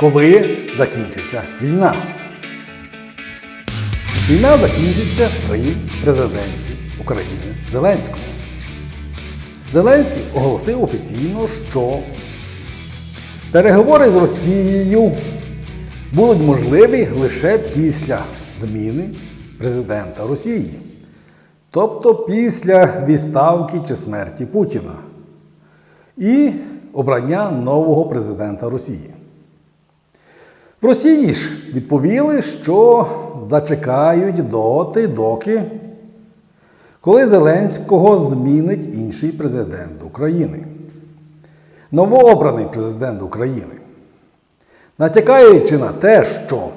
коли закінчиться війна. Війна закінчиться при президенті України Зеленському. Зеленський оголосив офіційно, що переговори з Росією будуть можливі лише після зміни президента Росії, тобто після відставки чи смерті Путіна і обрання нового президента Росії. В Росії ж відповіли, що зачекають доти, доки, коли Зеленського змінить інший президент України. Новообраний президент України. Натякаючи на те, що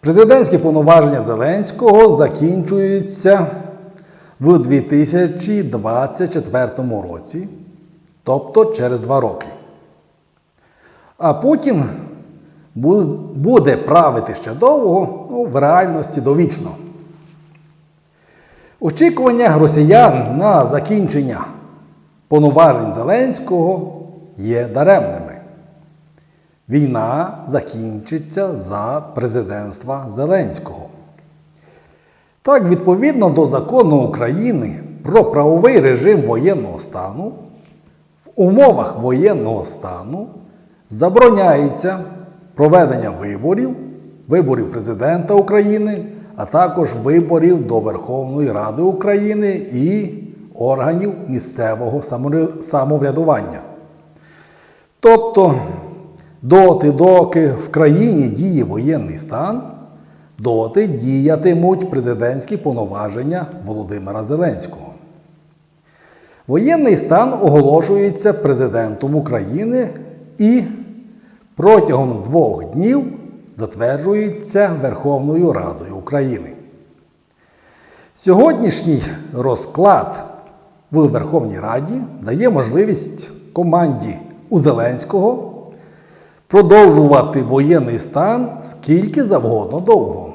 президентські повноваження Зеленського закінчуються в 2024 році, тобто через два роки. А Путін буде правити ще довго, ну, в реальності довічно. Очікування росіян на закінчення повноважень Зеленського є даремними. Війна закінчиться за президентства Зеленського. Так, відповідно до закону України про правовий режим воєнного стану, в умовах воєнного стану забороняється проведення виборів, виборів президента України, а також виборів до Верховної Ради України і органів місцевого самоврядування. Тобто, доти, доки в країні діє воєнний стан, доти діятимуть президентські повноваження Володимира Зеленського. Воєнний стан оголошується президентом України і протягом двох днів затверджується Верховною Радою України. Сьогоднішній розклад в Верховній Раді дає можливість команді у Зеленського продовжувати воєнний стан скільки завгодно довго.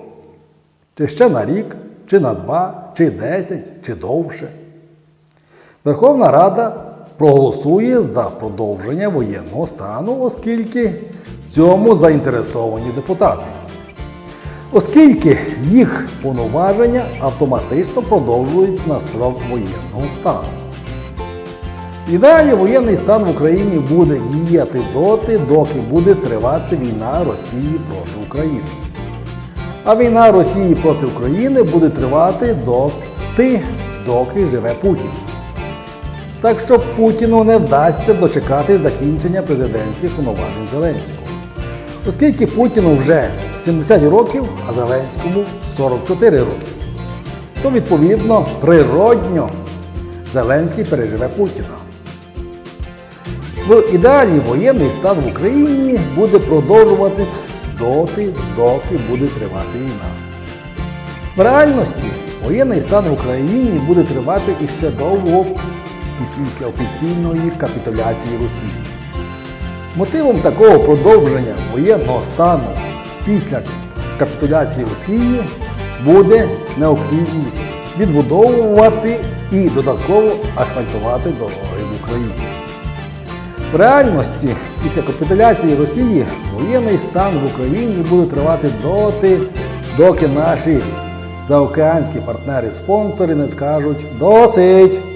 Чи ще на рік, чи на два, чи десять, чи довше. Верховна Рада проголосує за продовження воєнного стану, оскільки в цьому заінтересовані депутати. Оскільки їх повноваження автоматично продовжуються на строк воєнного стану. І далі воєнний стан в Україні буде діяти доти, доки буде тривати війна Росії проти України. А війна Росії проти України буде тривати доти, доки живе Путін. Так що Путіну не вдасться дочекати закінчення президентських повноважень Зеленського. Оскільки Путіну вже 70 років, а Зеленському 44 роки. То відповідно природньо Зеленський переживе Путіна. В ідеалі воєнний стан в Україні буде продовжуватись доти, доки буде тривати війна. В реальності воєнний стан в Україні буде тривати іще довго і після офіційної капітуляції Росії. Мотивом такого продовження воєнного стану після капітуляції Росії буде необхідність відбудовувати і додатково асфальтувати дороги в Україні. В реальності, після капітуляції Росії, воєнний стан в Україні буде тривати доти, доки наші заокеанські партнери-спонсори не скажуть досить.